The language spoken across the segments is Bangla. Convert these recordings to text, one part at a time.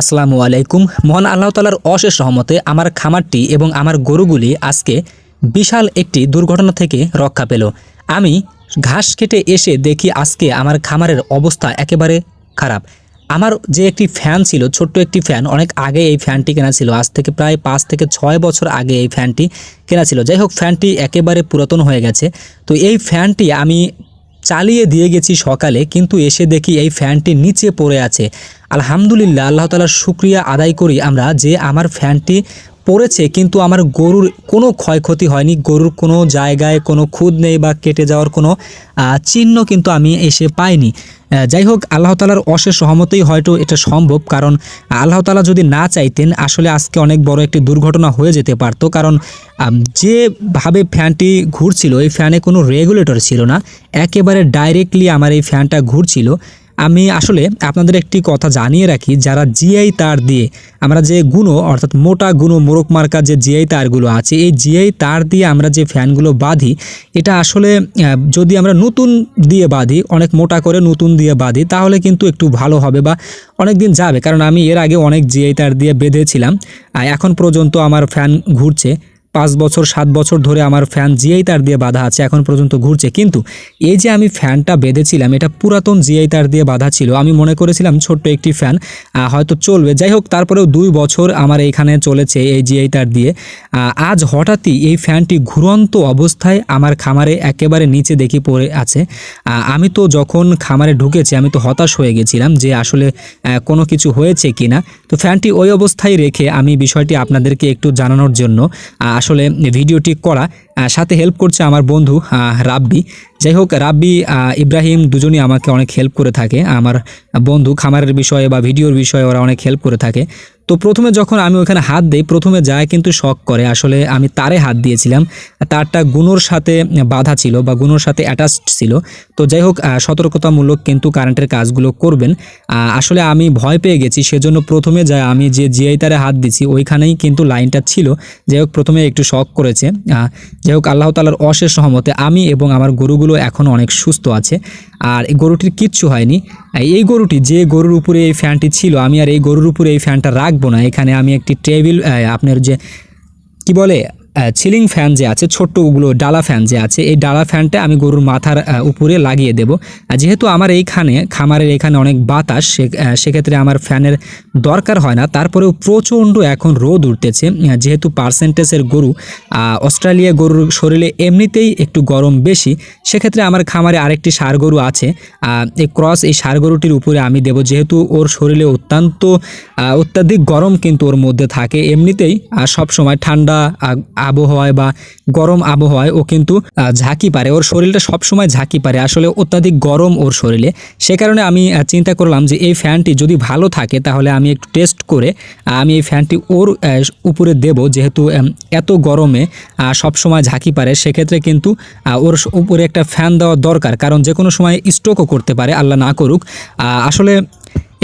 আসসালামু আলাইকুম। মহান আল্লাহ তালার অশেষ রহমতে আমার খামারটি এবং আমার গরুগুলি আজকে বিশাল একটি দুর্ঘটনা থেকে রক্ষা পেল। আমি ঘাস কেটে এসে দেখি আজকে আমার খামারের অবস্থা একেবারে খারাপ। আমার যে একটি ফ্যান ছিল, ছোট্ট একটি ফ্যান, অনেক আগে এই ফ্যানটি কেনা ছিল। আজ থেকে প্রায় পাঁচ থেকে ছয় বছর আগে এই ফ্যানটি কেনা ছিল। যাই হোক, ফ্যানটি একেবারে পুরাতন হয়ে গেছে। তো এই ফ্যানটি আমি চালিয়ে দিয়ে গেছি সকালে, কিন্তু এসে দেখি এই ফ্যানটি নিচে পড়ে আছে। আলহামদুলিল্লাহ, আল্লাহ তালার শুক্রিয়া আদায় করি আমরা যে আমার ফ্যানটি পড়েছে, কিন্তু আমার গরুর কোনো ক্ষয়ক্ষতি হয়নি। গরুর কোনো জায়গায় কোনো খুদ নেই বা কেটে যাওয়ার কোনো চিহ্ন কিন্তু আমি এসে পাইনি। যাই হোক আল্লাহ তালার অশেষ সহমতেই হয়তো এটা সম্ভব, কারণ আল্লাহ তালা যদি না চাইতেন, আসলে আজকে অনেক বড় একটি দুর্ঘটনা হয়ে যেতে পারতো। কারণ যেভাবে ফ্যানটি ঘুরছিল, এই ফ্যানে কোনো রেগুলেটর ছিল না। একেবারে ডাইরেক্টলি আমার এই ফ্যানটা ঘুরছিল। আমি আসলে আপনাদের একটি কথা জানিয়ে রাখি, যারা জিআই তার দিয়ে, আমরা যে গুণো, অর্থাৎ মোটা গুণো মোরক মার্কা যে জিআই তারগুলো আছে, এই জিআই তার দিয়ে আমরা যে ফ্যানগুলো বাঁধি, এটা আসলে যদি আমরা নতুন দিয়ে বাঁধি, অনেক মোটা করে নতুন দিয়ে বাঁধি, তাহলে কিন্তু একটু ভালো হবে বা অনেক দিন যাবে। কারণ আমি এর আগে অনেক জিআই তার দিয়ে বেঁধেছিলাম এখন পর্যন্ত আমার ফ্যান ঘুরছে। পাঁচ বছর, সাত বছর ধরে আমার ফ্যান জিআই তার দিয়ে বাঁধা আছে, এখন পর্যন্ত ঘুরছে। কিন্তু এই যে আমি ফ্যানটা বেঁধেছিলাম, এটা পুরাতন জিআই তার দিয়ে বাঁধা ছিল। আমি মনে করেছিলাম ছোট্ট একটি ফ্যান হয়তো চলবে। যাই হোক, তারপরেও দুই বছর আমার এইখানে চলেছে এই জিআই তার দিয়ে। আজ হঠাৎই এই ফ্যানটি ঘুরন্ত অবস্থায় আমার খামারে একেবারে নিচে দেখি পড়ে আছে। আমি তো যখন খামারে ঢুকেছি, আমি তো হতাশ হয়ে গেছিলাম যে আসলে কোনো কিছু হয়েছে কি না তো ফ্যানটি ওই অবস্থায় রেখে আমি বিষয়টি আপনাদেরকে একটু জানানোর জন্য আসলে ভিডিওটি করা সাথে হেল্প করছে আমার বন্ধু রাব্বি। যাই হোক, রাব্বি ইব্রাহিম দুজনই আমাকে অনেক হেল্প করে থাকে। আমার বন্ধু, খামারের বিষয়ে বা ভিডিওর বিষয়ে ওরা অনেক হেল্প করে থাকে। তো প্রথমে যখন আমি ওখানে হাত দিই, প্রথমে যায় কিন্তু শখ করে। আসলে আমি তারে হাত দিয়েছিলাম। তারটা গুণোর সাথে বাধা ছিল বা গুণোর সাথে অ্যাটাচড ছিল। তো যাই হোক সতর্কতামূলক কিন্তু কারেন্টের কাজগুলো করবেন। আসলে আমি ভয় পেয়ে গেছি, সেজন্য প্রথমে যায় আমি যে জিআই তারে হাত দিছি, ওইখানেই কিন্তু লাইনটা ছিল। যাই হোক, প্রথমে একটু শখ করেছে। যাই হোক, আল্লাহ তালার অশেষ সহমতে আমি এবং আমার গরুগুলো এখন অনেক সুস্থ আছে। আর গরুটির কিচ্ছু হয়নি। এই গরুটি যে গরুর উপরে এই ফ্যানটি ছিল, আমি আর এই গরুর উপরে এই ফ্যানটা রাখব না। এখানে আমি একটি টেবিল আপনার যে কি বলে? সিলিং ফ্যান যে আছে, ছোট্টগুলো ডালা ফ্যান যে আছে, এই ডালা ফ্যানটা আমি গরুর মাথার উপরে লাগিয়ে দেব। যেহেতু আমার এইখানে, খামারের এখানে অনেক বাতাস সেক্ষেত্রে আমার ফ্যানের দরকার হয় না। তারপরেও প্রচণ্ড এখন রোদ উঠতেছে। যেহেতু পার্সেন্টেজের গরু অস্ট্রেলিয়া গরুর শরীরে এমনিতেই একটু গরম বেশি, সেক্ষেত্রে আমার খামারে আরেকটি সার গরু আছে। এই ক্রস এই সার গরুটির উপরে আমি দেব। যেহেতু ওর শরীরে অত্যন্ত অত্যাধিক গরম কিন্তু ওর মধ্যে থাকে। এমনিতেই সব সময় ঠান্ডা আবহাওয়ায় বা গরম আবহাওয়ায় ও কিন্তু ঝাঁকি পারে। ওর শরীরটা সব সময় ঝাঁকি পারে। আসলে অত্যাধিক গরম ওর শরীরে। সে কারণে আমি চিন্তা করলাম যে এই ফ্যানটি যদি ভালো থাকে তাহলে আমি একটু টেস্ট করে আমি এই ফ্যানটি ওর উপরে দেব। যেহেতু এত গরমে সব সময় ঝাঁকি পারে, সেক্ষেত্রে কিন্তু ওর উপরে একটা ফ্যান দেওয়া দরকার। কারণ যে কোনো সময় স্ট্রোকও করতে পারে, আল্লাহ না করুক। আসলে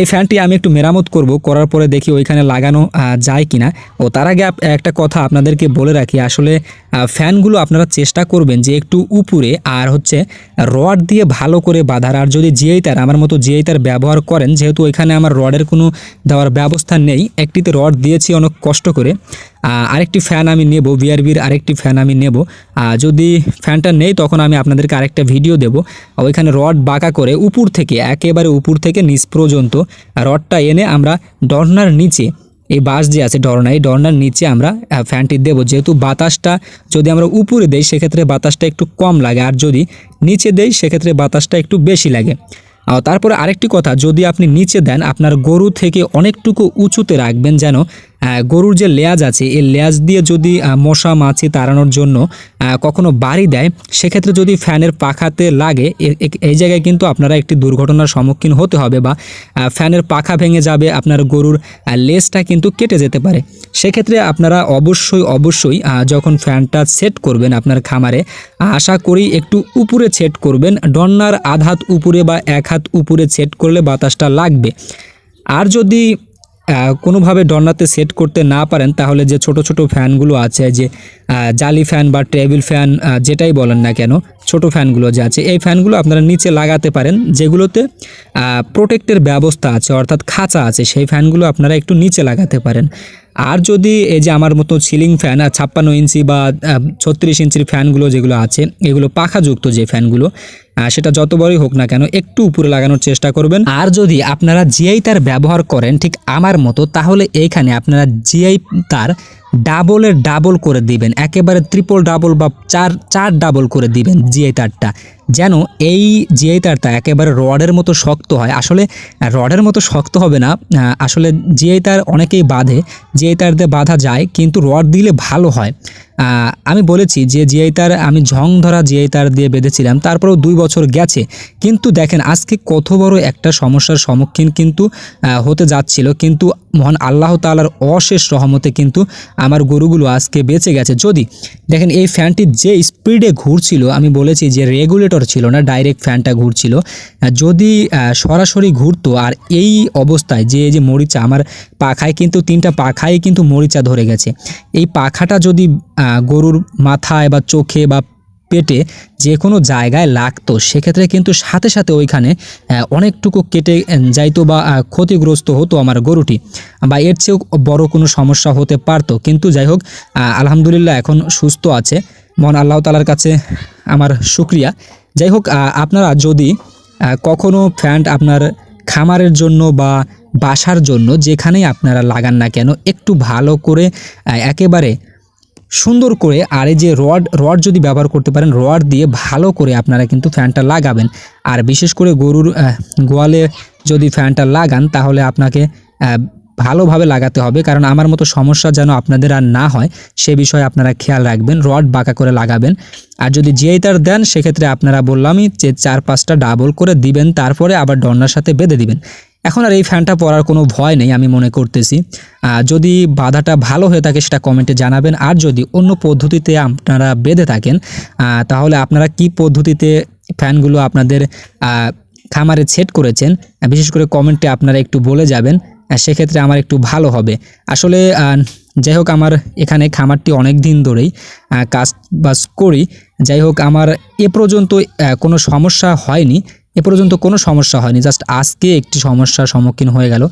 এই ফ্যানটি আমি একটু মেরামত করব, করার পরে দেখি ওইখানে লাগানো যায় কিনা। ও, তার আগে একটা কথা আপনাদেরকে বলে রাখি, আসলে ফ্যানগুলো আপনারা চেষ্টা করবেন যে একটু উপরে আর হচ্ছে রড দিয়ে ভালো করে বাঁধার। আর যদি জিআই তার, আমার মতো জিআই তার ব্যবহার করেন, যেহেতু ওইখানে আমার রডের কোনো দেওয়ার ব্যবস্থা নেই, একটিতে রড দিয়েছি অনেক কষ্ট করে। আরেকটি ফ্যান আমি নেব বিআরবির আরেকটি ফ্যান আমি নেব। যদি ফ্যানটা নেই, তখন আমি আপনাদেরকে আরেকটা ভিডিও দেব। ওইখানে রড বাঁকা করে উপর থেকে, একেবারে উপর থেকে নিচ পর্যন্ত রডটা এনে আমরা ডর্নার নিচে, এই বাস যে আছে ডর্না, এই ডর্নার নিচে আমরা ফ্যানটি দেব। যেহেতু বাতাসটা যদি আমরা উপরে দেই, সেক্ষেত্রে বাতাসটা একটু কম লাগে। আর যদি নিচে দেই, সেক্ষেত্রে বাতাসটা একটু বেশি লাগে। তারপরে আরেকটি কথা, যদি আপনি নিচে দেন, আপনার গরু থেকে অনেকটুকু উঁচুতে রাখবেন যেন গরুর যে লেয়াজ আছে, এই লেয়াজ দিয়ে যদি মশা, মাছি তাড়ানোর জন্য কখনো বাড়ি দেয়, সেক্ষেত্রে যদি ফ্যানের পাখাতে লাগে এই জায়গায় কিন্তু আপনারা একটি দুর্ঘটনার সম্মুখীন হতে হবে বা ফ্যানের পাখা ভেঙে যাবে, আপনার গরুর লেজটা কিন্তু কেটে যেতে পারে। সেক্ষেত্রে আপনারা অবশ্যই অবশ্যই যখন ফ্যানটা সেট করবেন আপনার খামারে, আশা করি একটু উপরে সেট করবেন। ডন্নার আধ হাত উপরে বা এক হাত উপরে সেট করলে বাতাসটা লাগবে। আর যদি কোনোভাবে ডন্নাতে সেট করতে না পারেন, তাহলে যে ছোট ছোট ফ্যানগুলো আছে, যে জালি ফ্যান বা টেবিল ফ্যান যেটাই বলেন না কেন, ছোট ফ্যানগুলো যে আছে, এই ফ্যানগুলো আপনারা নিচে লাগাতে পারেন, যেগুলোতে প্রোটেক্টের ব্যবস্থা আছে, অর্থাৎ খাঁচা আছে, সেই ফ্যানগুলো আপনারা একটু নিচে লাগাতে পারেন। আর যদি এই যে আমার মতো সিলিং ফ্যান আর ছাপ্পান্ন ইঞ্চি বা ছত্রিশ ইঞ্চির ফ্যানগুলো যেগুলো আছে, এগুলো পাখাযুক্ত যে ফ্যানগুলো সেটা যত বড়ই হোক না কেন, একটু উপরে লাগানোর চেষ্টা করবেন। আর যদি আপনারা জিআই তার ব্যবহার করেন ঠিক আমার মতো, তাহলে এইখানে আপনারা জিআই তার ডাবলের ডাবল করে দিবেন। একেবারে ত্রিপল ডাবল বা চার চার ডাবল করে দিবেন জিআই তারটা। যেন এই জিআই তারটা একেবারে রডের মতো শক্ত হয়। আসলে রডের মতো শক্ত হবে না। আসলে জিআই তার অনেকেই বাঁধে জিআই তার দিয়ে বাঁধা যায়, কিন্তু রড দিলে ভালো হয়। আমি বলেছি যে জিআই তার, আমি ঝং ধরা জিআই তার দিয়ে বেঁধেছিলাম, তারপরেও দুই বছর গেছে। কিন্তু দেখেন, আজকে কত বড় একটা সমস্যার সম্মুখীন কিন্তু হতে যাচ্ছিল। কিন্তু মহান আল্লাহ তালার অশেষ রহমতে কিন্তু আমার গরুগুলো আজকে বেঁচে গেছে। যদি দেখেন, এই ফ্যানটি যে স্পিডে ঘুরছিল, আমি বলেছি যে রেগুলেটর ছিল না, ডাইরেক্ট ফ্যানটা ঘুরছিল। যদি সরাসরি ঘুরতো, আর এই অবস্থায় যে যে মরিচা, আমার পাখায় কিন্তু, তিনটা পাখায় কিন্তু মরিচা ধরে গেছে। এই পাখাটা যদি গরুর মাথায় বা চোখে বা পেটে যে কোনো জায়গায় লাগতো সেক্ষেত্রে কিন্তু সাথে সাথে ওইখানে অনেকটুকু কেটে যাইতো বা ক্ষতিগ্রস্ত হতো আমার গরুটি। বা এর চেয়েও বড় কোনো সমস্যা হতে পারতো। কিন্তু যাই হোক আলহামদুলিল্লাহ এখন সুস্থ আছে। মন আল্লাহ তালার কাছে আমার শুক্রিয়া। যাই হোক আপনারা যদি আহ, কখনো ফ্যান আপনার খামারের জন্য বা বাসার জন্য যেখানেই আপনারা লাগান না কেন একটু ভালো করে একেবারে সুন্দর করে আর এই যে রড রড যদি ব্যবহার করতে পারেন, রড দিয়ে ভালো করে আপনারা কিন্তু ফ্যানটা লাগাবেন। আর বিশেষ করে গরুর গোয়ালে যদি ফ্যানটা লাগান, তাহলে আপনাকে ভালোভাবে লাগাতে হবে। কারণ আমার মতো সমস্যা যেন আপনাদের আর না হয়, সে বিষয়ে আপনারা খেয়াল রাখবেন, রড বাঁকা করে লাগাবেন। আর যদি জিআই তার দেন, সেক্ষেত্রে আপনারা বললামই যে চার পাঁচটা ডাবল করে দিবেন, তারপরে আবার ডন্নার সাথে বেঁধে দিবেন। এখন আর এই ফ্যানটা পরার কোনো ভয় নেই আমি মনে করতেছি। যদি বাধাটা ভালো হয়ে থাকে সেটা কমেন্টে জানাবেন। আর যদি অন্য পদ্ধতিতে আপনারা বেঁধে থাকেন তাহলে আপনারা কি পদ্ধতিতে ফ্যানগুলো আপনাদের খামারে সেট করেছেন বিশেষ করে কমেন্টে আপনারা একটু বলে যাবেন সেক্ষেত্রে আমার একটু ভালো হবে। আসলে যাই হোক আমার এখানে খামারটি অনেক দিন ধরেই কাজ বাজ করি। যাই হোক আমার এ পর্যন্ত কোনো সমস্যা হয়নি। এ পর্যন্ত কোনো সমস্যা হয়নি জাস্ট আজকে একটি সমস্যার সম্মুখীন হয়ে গেল।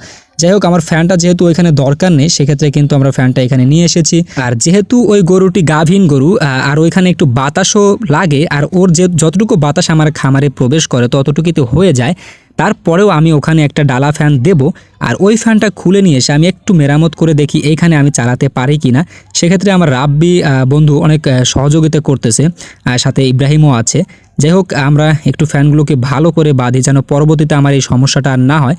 যাই হোক, আমার ফ্যানটা যেহেতু ওইখানে দরকার নেই, সেক্ষেত্রে কিন্তু আমরা ফ্যানটা এখানে নিয়ে এসেছি। আর যেহেতু ওই গরুটি গাভীন গরু আর ওইখানে একটু বাতাসও লাগে, আর ওর যে যতটুকু বাতাস আমার খামারে প্রবেশ করে ততটুকুতে হয়ে যায়। তারপরেও আমি ওখানে একটা ডালা ফ্যান দেব, আর ওই ফ্যানটা খুলে নিয়ে এসে আমি একটু মেরামত করে দেখি এইখানে আমি চালাতে পারি কি না সেক্ষেত্রে আমার রাব্বি বন্ধু অনেক সহযোগিতা করতেছে সাথে ইব্রাহিমও আছে। যাই হোক, আমরা একটু ফ্যানগুলোকে ভালো করে বাঁধি যেন পরবর্তীতে আমার এই সমস্যাটা আর না হয়।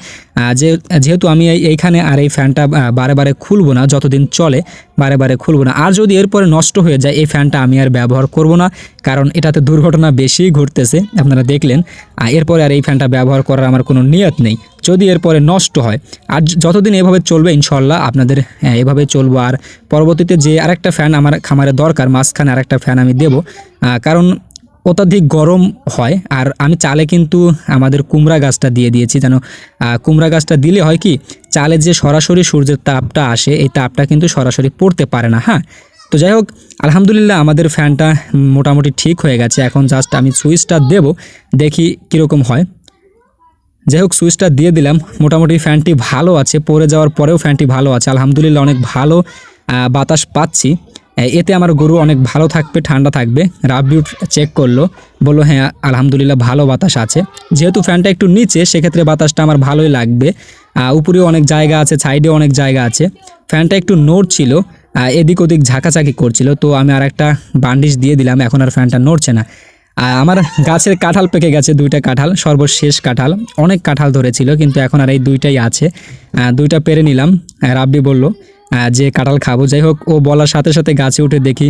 যে, যেহেতু আমি এই- এইখানে আর এই ফ্যানটা বারে বারে খুলবো না, যতদিন চলে বারে বারে খুলবো না। আর যদি এরপরে নষ্ট হয়ে যায়, এই ফ্যানটা আমি আর ব্যবহার করব না, কারণ এটাতে দুর্ঘটনা বেশি ঘটতেছে, আপনারা দেখলেন। এরপরে আর এই ফ্যানটা ব্যবহার করার আমার কোনো নিয়ত নেই। যদি এরপরে নষ্ট হয় আর যতদিন এভাবে চলবে ইনশাল্লাহ আপনাদের হ্যাঁ, এভাবে চলবো। আর পরবর্তীতে যে আরেকটা ফ্যান আমার খামারে দরকার মাঝখানে আরেকটা ফ্যান আমি দেব। কারণ অত্যাধিক গরম হয় আর আমি চালে কিন্তু আমাদের কুমড়া গাছটা দিয়ে দিয়েছি। যেন কুমড়া গাছটা দিলে হয় কি চালে যে সরাসরি সূর্যের তাপটা আসে এই তাপটা কিন্তু সরাসরি পড়তে পারে না হ্যাঁ। তো যাই হোক আলহামদুলিল্লাহ আমাদের ফ্যানটা মোটামুটি ঠিক হয়ে গেছে। এখন জাস্ট আমি সুইচটা দেব দেখি কীরকম হয়। যাই হোক সুইচটা দিয়ে দিলাম। মোটামুটি ফ্যানটি ভালো আছে। পরে যাওয়ার পরেও ফ্যানটি ভালো আছে। আলহামদুলিল্লাহ অনেক ভালো বাতাস পাচ্ছি। এতে আমার গরু অনেক ভালো থাকবে, ঠান্ডা থাকবে। রাবিউট চেক করল। বলল হ্যাঁ আলহামদুলিল্লাহ ভালো বাতাস আছে। যেহেতু ফ্যানটা একটু নিচে, সেক্ষেত্রে বাতাসটা আমার ভালোই লাগবে। উপরেও অনেক জায়গা আছে, সাইডেও অনেক জায়গা আছে। ফ্যানটা একটু নড়ছিল এদিক ওদিক ঝাঁকাঝাঁকি করছিল। তো আমি আর একটা বান্ডিশ দিয়ে দিলাম। এখন আর ফ্যানটা নড়ছে না। আমার গাছের কাঁঠাল পেকে গেছে, দুইটা কাঁঠাল, সর্বশেষ কাঁঠাল। অনেক কাঁঠাল ধরেছিল, কিন্তু এখন আর এই দুইটাই আছে। দুইটা পেরে নিলাম রাব্বি বলল যে কাঁঠাল খাব। যাই হোক, ও বলার সাথে সাথে গাছে উঠে দেখি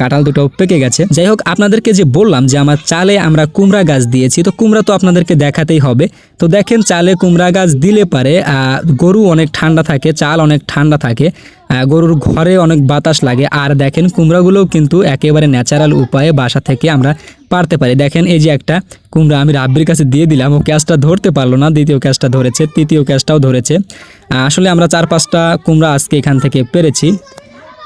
কাঁঠাল দুটো পেকে গেছে। যাই হোক, আপনাদেরকে যে বললাম যে আমার চালে আমরা কুমড়া গাছ দিয়েছি, তো কুমড়া তো আপনাদেরকে দেখাতেই হবে। তো দেখেন, চালে কুমড়া গাছ দিলে পারে গরু অনেক ঠান্ডা থাকে, চাল অনেক ঠান্ডা থাকে। গরুর ঘরে অনেক বাতাস লাগে। আর দেখেন, কুমড়াগুলোও কিন্তু একেবারে ন্যাচারাল উপায়ে বাসা থেকে আমরা পারতে পারি। দেখেন, এই যে একটা কুমড়া আমি রাব্বির কাছে দিয়ে দিলাম। ও ক্যাচটা ধরতে পারল না, দ্বিতীয় ক্যাচটা ধরেছে, তৃতীয় ক্যাচটাও ধরেছে। আসলে আমরা চার পাঁচটা কুমড়া আজকে এখান থেকে পেরেছি।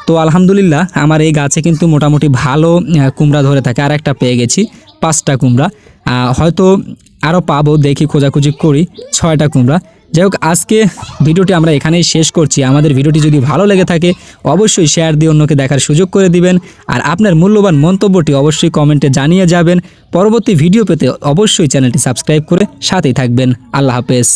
তো আলহামদুলিল্লাহ, আমার এই গাছে কিন্তু মোটামুটি ভালো কুমড়া ধরে থাকে। আর একটা পেয়ে গেছি, পাঁচটা কুমড়া। হয়তো আরও পাবো, দেখি খোঁজাখুঁজি করি, ছয়টা কুমড়া। যাই হোক আজকে ভিডিওটি আমরা এখানেই শেষ করছি। আমাদের ভিডিওটি যদি ভালো লেগে থাকে, অবশ্যই শেয়ার দিয়ে অন্যকে দেখার সুযোগ করে দিবেন। আর আপনার মূল্যবান মন্তব্যটি অবশ্যই কমেন্টে জানিয়ে যাবেন। পরবর্তী ভিডিও পেতে অবশ্যই চ্যানেলটি সাবস্ক্রাইব করে সাথেই থাকবেন। আল্লাহ হাফেজ।